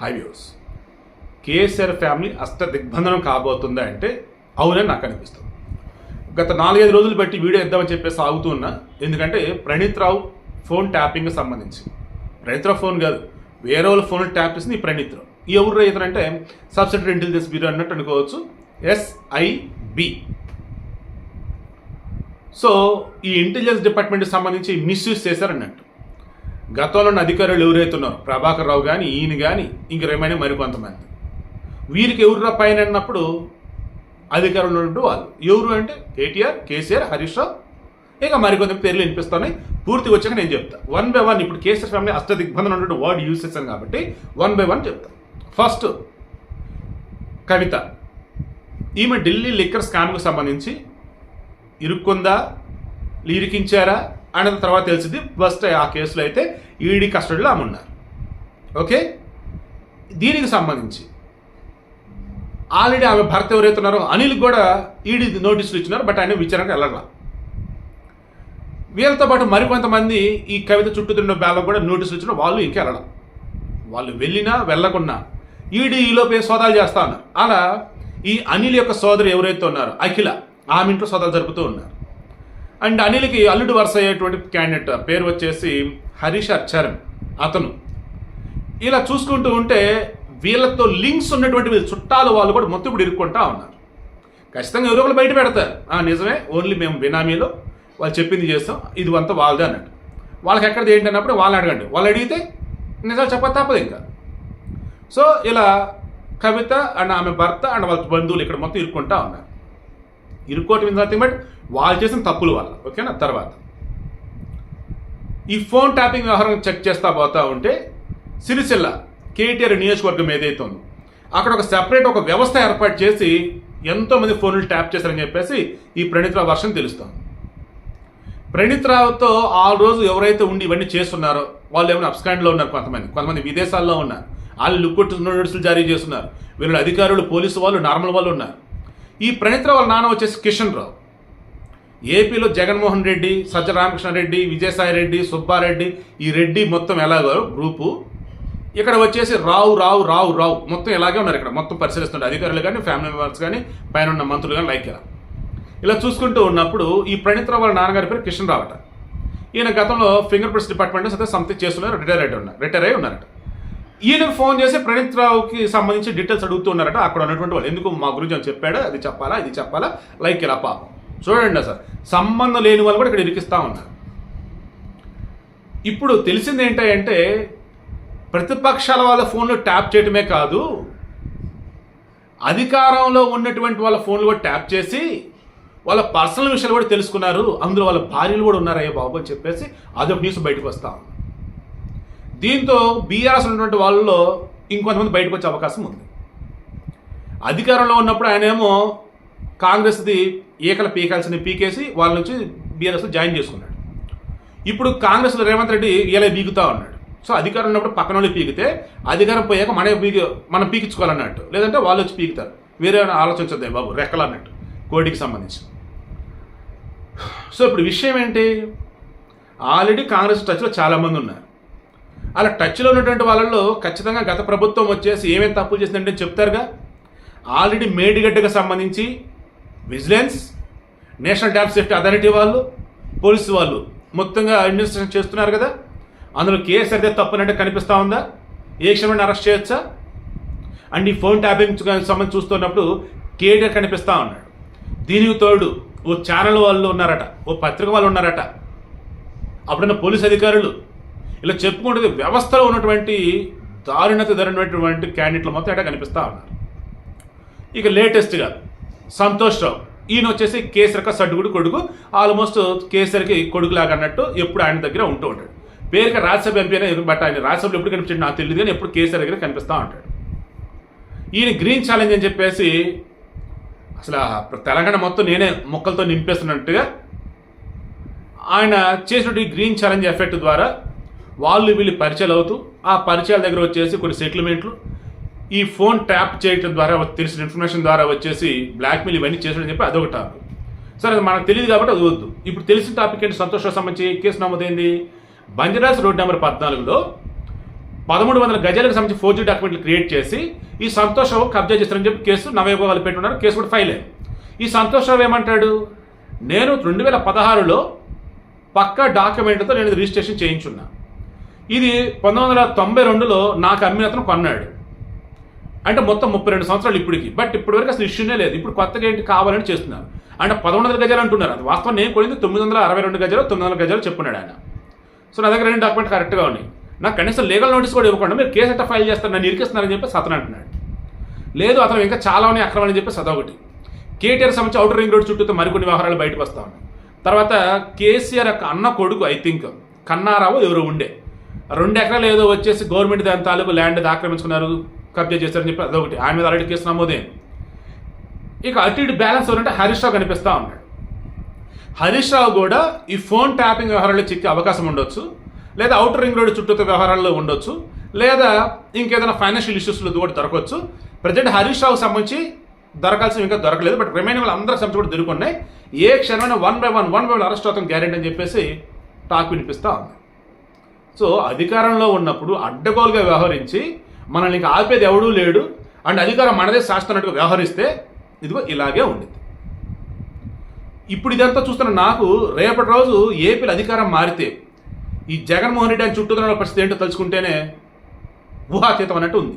High views KCR family అష్ట దిగ్బంధనం కాబోతుందా అంటే అవునని నాకు అనిపిస్తుంది. గత నాలుగైదు రోజులు బట్టి వీడియో ఇద్దామని చెప్పేసి ఆగుతూ ఉన్నా ఎందుకంటే ప్రణీత్ రావు ఫోన్ ట్యాపింగ్కి సంబంధించి. ప్రణీత్ రావు ఫోన్ కాదు వేరే వాళ్ళ ఫోన్ ట్యాప్ చేసింది ప్రణీత్ రావు. ఈ ఎవరు ఇతనంటే సబ్సిడరీ ఇంటెలిజెన్స్ బ్యూరో అన్నట్టు అనుకోవచ్చు ఎస్ఐబి సో ఈ ఇంటెలిజెన్స్ డిపార్ట్మెంట్కి సంబంధించి మిస్యూజ్ చేశారన్నట్టు. గతంలో ఉన్న అధికారులు ఎవరైతే ఉన్నారో ప్రభాకర్ రావు కానీ ఈయన కానీ ఇంక రేమైనా మరికొంతమంది వీరికి ఎవరురా పైన అన్నప్పుడు అధికారులు ఉన్నట్టు వాళ్ళు. ఎవరు అంటే కేటీఆర్ కేసీఆర్ హరీష్ రావు. ఇంకా మరికొంత పేర్లు వినిపిస్తున్నాయి. పూర్తిగా వచ్చాక నేను చెప్తా. వన్ బై వన్ ఇప్పుడు కేసీఆర్ ఫ్యామిలీ అష్ట దిగ్బంధన ఉన్నట్టు వర్డ్ యూజ్ చేశాను కాబట్టి వన్ బై వన్ చెప్తా. ఫస్ట్ కవిత. ఈమె ఢిల్లీ లిక్కర్ స్కామ్కు సంబంధించి ఇరుక్కుందా? ఇరికించారా అనేది తర్వాత తెలిసింది. ఫస్ట్ ఆ కేసులో అయితే ఈడీ కస్టడీలో ఆమె ఉన్నారు. ఓకే? దీనికి సంబంధించి. ఆల్రెడీ ఆమె భర్త ఎవరైతే ఉన్నారో అనిల్ కూడా ఈడీ నోటీసులు ఇచ్చినారు బట్ ఆయన విచారణకు వెళ్ళాల. వీళ్ళతో పాటు మరికొంతమంది ఈ కవిత చుట్టూ తిన్న బ్యాలకు కూడా నోటీసులు ఇచ్చిన వాళ్ళు ఇంకా వెళ్ళడం వాళ్ళు వెళ్ళినా వెళ్ళకున్నా ఈడీ ఈలోపే సోదాలు చేస్తా ఉన్నారు అలా ఈ అనిల్ యొక్క సోదరు ఎవరైతే ఉన్నారో అఖిల ఆమె ఇంట్లో సోదాలు జరుపుతూ ఉన్నారు. అండ్ అనిల్కి అల్లుడు వరుస అయ్యేటువంటి క్యాండిడేట్ పేరు వచ్చేసి హరీష్ చరణ్ అతను. ఇలా చూసుకుంటూ ఉంటే వీళ్ళతో లింక్స్ ఉన్నటువంటి వీళ్ళ చుట్టాలు వాళ్ళు కూడా మొత్తం ఇప్పుడు ఇరుక్కుంటా ఉన్నారు. ఖచ్చితంగా ఎవరో ఒకరు బయట పెడతారు. ఆ, నిజమే ఓన్లీ మేము బినామీలో వాళ్ళు చెప్పింది చేస్తాం ఇది అంతా వాళ్ళదే అన్నట్టు. వాళ్ళకి ఎక్కడిది ఏంటి అన్నప్పుడు వాళ్ళని అడగండి. వాళ్ళు అడిగితే నిజాలు చెప్పక తప్పదు ఇంకా. సో ఇలా కవిత అండ్ ఆమె భర్త అండ్ వాళ్ళ బంధువులు ఇక్కడ మొత్తం ఇరుక్కుంటా ఉన్నారు. ఇరుక్కోవటం ఇస్ నథింగ్ బట్ వాళ్ళు చేసిన తప్పుల వల్ల. ఓకేనా తర్వాత. ఈ ఫోన్ ట్యాపింగ్ వ్యవహారం చెక్ చేస్తా పోతా ఉంటే సిరిసిల్ల కేటీఆర్ నియోజకవర్గం ఏదైతే ఉందో అక్కడ ఒక సెపరేట్ ఒక వ్యవస్థ ఏర్పాటు చేసి ఎంతోమంది ఫోన్లు ట్యాప్ చేశారని చెప్పేసి ఈ ప్రణీత్ రావు వర్షం తెలుస్తాం ప్రణీత్ రావుతో ఆ రోజు ఎవరైతే ఉండి ఇవన్నీ చేస్తున్నారో వాళ్ళు ఏమైనా అబ్స్కాండ్లో ఉన్నారు కొంతమంది. కొంతమంది విదేశాల్లో ఉన్నారు. వాళ్ళు లుక్కొట్టు నోటీసులు జారీ చేస్తున్నారు. వీళ్ళు అధికారులు పోలీసు వాళ్ళు నార్మల్ వాళ్ళు ఉన్నారు. ఈ ప్రణీత్ వాళ్ళ నాన్న వచ్చేసి కిషన్ రావు. ఏపీలో జగన్మోహన్ రెడ్డి సజ్జ రామకృష్ణారెడ్డి విజయసాయి రెడ్డి సుబ్బారెడ్డి ఈ రెడ్డి మొత్తం ఎలాగో గ్రూపు ఇక్కడ వచ్చేసి రావు రావు రావు రావు. మొత్తం ఇలాగే ఉన్నారు ఇక్కడ? మొత్తం పరిశీలిస్తుంటారు అధికారులు కానీ ఫ్యామిలీ మెంబర్స్ కానీ పైన ఉన్న మంత్రులు కానీ లైక్ ఇలా. ఇలా చూసుకుంటూ ఉన్నప్పుడు ఈ ప్రణీత్రావు వాళ్ళ నాన్నగారి పేరు కిషన్ రావట ఈయన గతంలో ఫింగర్ ప్రింట్స్ డిపార్ట్మెంట్ అయితే సంథింగ్ చేస్తున్నారు రిటైర్ అయి ఉన్నారు రిటైర్ అయి ఉన్నారట. ఈయనకు ఫోన్ చేసి ప్రణీత్ రావుకి సంబంధించి డీటెయిల్స్ అడుగుతున్నారట. అక్కడ ఉన్నటువంటి వాళ్ళు ఎందుకు మా గురించి అని చెప్పాడు. అది చెప్పాలా ఇది చెప్పాలా? లైక్ ఇలా పాపం. చూడండి సార్ సంబంధం లేని వాళ్ళు కూడా ఇక్కడ ఇరికిస్తూ ఉన్నారు. ఇప్పుడు తెలిసింది ఏంటంటే ప్రతిపక్షాల వాళ్ళ ఫోన్లు ట్యాప్ చేయటమే కాదు అధికారంలో ఉన్నటువంటి వాళ్ళ ఫోన్లు కూడా ట్యాప్ చేసి వాళ్ళ పర్సనల్ విషయాలు కూడా తెలుసుకున్నారు. అందులో వాళ్ళ భార్యలు కూడా ఉన్నారయ్యే బాబు అని చెప్పేసి అదొక న్యూస్ బయటకు వస్తా ఉంది. దీంతో బీఆర్ఎస్ ఉన్నటువంటి వాళ్ళలో ఇంకొంతమంది బయటకు వచ్చే అవకాశం ఉంది. అధికారంలో ఉన్నప్పుడు ఆయన ఏమో కాంగ్రెస్ది ఏకల పీకాల్సిన పీకేసి వాళ్ళ నుంచి బీఆర్ఎస్లో జాయిన్ చేసుకున్నాడు. ఇప్పుడు కాంగ్రెస్లో రేవంత్ రెడ్డి ఇలా బీగుతా ఉన్నాడు. సో అధికారం ఉన్నప్పుడు పక్కన వాళ్ళు పీకితే అధికారం పోయాక మన పీకి మనం పీకించుకోవాలన్నట్టు. లేదంటే వాళ్ళు వచ్చి పీకుతారు. వేరే ఏమైనా ఆలోచించద్దే బాబు రెక్కలు అన్నట్టు కోడికి సంబంధించి. సో ఇప్పుడు విషయం ఏంటి? ఆల్రెడీ కాంగ్రెస్ టచ్లో చాలామంది ఉన్నారు. అలా టచ్లో ఉన్నటువంటి వాళ్ళలో ఖచ్చితంగా గత ప్రభుత్వం వచ్చేసి ఏమేమి తప్పులు చేసిందంటే చెప్తారుగా? ఆల్రెడీ మేడిగడ్డకు సంబంధించి vigilance national dam safety authority వాళ్ళు పోలీసు వాళ్ళు మొత్తంగా అడ్మినిస్ట్రేషన్ చేస్తున్నారు కదా? అందులో కేసు అయితే తప్పునంటే కనిపిస్తూ ఉందా? ఏ క్షణం అరెస్ట్ చేయొచ్చా? అండ్ ఈ ఫోన్ ట్యాపింగ్ సంబంధించి చూస్తున్నప్పుడు కేటీఆర్ కనిపిస్తూ ఉన్నాడు. దీనికి తోడు ఓ ఛానల్ వాళ్ళు ఉన్నారట ఓ పత్రిక వాళ్ళు ఉన్నారట. అప్పుడున్న పోలీస్ అధికారులు ఇలా చెప్పుకుంటే వ్యవస్థలో ఉన్నటువంటి దారుణత ధరినటువంటి క్యాండిడేట్లు మొత్తం ఎట కనిపిస్తూ ఉన్నారు? ఇక లేటెస్ట్గా సంతోష్ రావు. ఈయన వచ్చేసి కేసరిక సడ్డుగుడు కొడుకు. ఆల్మోస్ట్ కేసరికి కొడుకులాగా అన్నట్టు ఎప్పుడు ఆయన దగ్గర ఉంటూ ఉంటాడు. పేరుకి రాజ్యసభ ఎంపీ అయినా బట్ ఆయన రాజ్యసభలో ఎప్పుడు కనిపించాడు నాకు తెలియదు కానీ ఎప్పుడు కేసీఆర్ దగ్గర కనిపిస్తూ ఉంటాడు. ఈయన గ్రీన్ ఛాలెంజ్ అని చెప్పేసి అసలు తెలంగాణ మొత్తం నేనే మొక్కలతో నింపేస్తున్నట్టుగా ఆయన చేసినటువంటి ఈ గ్రీన్ ఛాలెంజ్ ఎఫెక్ట్ ద్వారా వాళ్ళు వీళ్ళు పరిచయాలు అవుతూ ఆ పరిచయాల దగ్గర వచ్చేసి కొన్ని సెటిల్మెంట్లు ఈ ఫోన్ ట్యాప్ చేయడం ద్వారా తెలిసిన ఇన్ఫర్మేషన్ ద్వారా వచ్చేసి బ్లాక్మెయిల్ ఇవన్నీ చేసాడని చెప్పి అదొక టాపిక్. సరే అది మనకు తెలియదు కాబట్టి అది వద్దు. ఇప్పుడు తెలిసిన టాపిక్ ఏంటి? సంతోషం సంబంధించి కేసు నమోదైంది. బంజరాజ్ రోడ్ నెంబర్ పద్నాలుగులో పదమూడు వందల గజాలకు సంబంధించి ఫోర్జీ డాక్యుమెంట్లు క్రియేట్ చేసి ఈ సంతోష్ కబ్జా చేస్తారని చెప్పి కేసు నవయోగ వాళ్ళు పెట్టున్నారు. కేసు కూడా ఫైల్ అయింది ఈ సంతోష్ ఏమంటాడు? నేను రెండు వేల పదహారులో పక్క డాక్యుమెంట్తో నేను రిజిస్ట్రేషన్ చేయించున్నా. ఇది పంతొమ్మిది వందల తొంభై రెండులో నాకు అమ్మిన అతను కొన్నాడు. అంటే మొత్తం ముప్పై రెండు సంవత్సరాలు ఇప్పటికి. బట్ ఇప్పటి వరకు అసలు ఇష్యూనే లేదు. ఇప్పుడు కొత్తగా ఏంటి కావాలని చేస్తున్నారు. అంటే పదకొండు వందల గజాలు అంటున్నారు. అది వాస్తవం నేను కొనింది తొమ్మిది వందల అరవై రెండు గజాలు తొమ్మిది వందల గజాలు చెప్పున్నాడు ఆయన. సో నా దగ్గర రెండు డాక్యుమెంట్ కరెక్ట్గా ఉన్నాయి. నాకు కనీసం లీగల్ నోటీస్ కూడా ఇవ్వకుండా మీరు కేసు ఎట్లా ఫైల్ చేస్తారు? నన్ను ఇరికిస్తున్నారని చెప్పి అతను అంటున్నాడు. లేదు అతను ఇంకా చాలా ఉన్నాయి అక్రమని చెప్పి అదొకటి కేటీఆర్ సంబంధించి అవుటర్ రింగ్ రోడ్ చుట్టూతో మరికొన్ని వ్యవహారాలు బయటకు వస్తా ఉన్నాయి. తర్వాత కేసీఆర్ యొక్క అన్న కొడుకు ఐ థింక్ కన్నారావు ఎవరు ఉండే. రెండు ఎకరాలు ఏదో వచ్చేసి గవర్నమెంట్ దాని తాలూకు ల్యాండ్ ఆక్రమించుకున్నారు కబ్జా చేశారని చెప్పి అదొకటి. ఆయన మీద ఆల్రెడీ కేసు నమోదే. ఇక అటు ఇటు బ్యాలెన్స్ ఎవరంటే హరీష్ రావు కనిపిస్తూ ఉన్నాడు. హరీష్ రావు కూడా ఈ ఫోన్ ట్యాపింగ్ వ్యవహారాల్లో చిక్కే అవకాశం ఉండొచ్చు. లేదా అవుటర్ రింగ్ రోడ్ చుట్టూ వ్యవహారాల్లో ఉండొచ్చు. లేదా ఇంకేదైనా ఫైనాన్షియల్ ఇష్యూస్లో కూడా దొరకవచ్చు ప్రజెంట్ హరీష్ రావుకి సంబంధించి దొరకాల్సిన ఇంకా దొరకలేదు. బట్ రిమైనింగ్ వాళ్ళు అందరికి సంబంధించి కూడా దొరుకున్నాయి ఏ క్షణమైన one by one one by one arrest అవుతాం గ్యారెంటీ అని చెప్పేసి టాక్ వినిపిస్తూ ఉంది. సో అధికారంలో ఉన్నప్పుడు అడ్డగోలుగా వ్యవహరించి మనల్ని ఇంకా ఆపేది ఎవడూ లేడు. అండ్ అధికారం మనదే శాస్తున్నట్టుగా వ్యవహరిస్తే ఇదిగో ఇలాగే ఉండింది. ఇప్పుడు ఇదంతా చూస్తున్న నాకు రేపటి రోజు ఏపీలో అధికారం మారితే ఈ జగన్మోహన్ రెడ్డి అని చుట్టూ పరిస్థితి ఏంటో తలుచుకుంటేనే ఊహాతీతం అన్నట్టు ఉంది.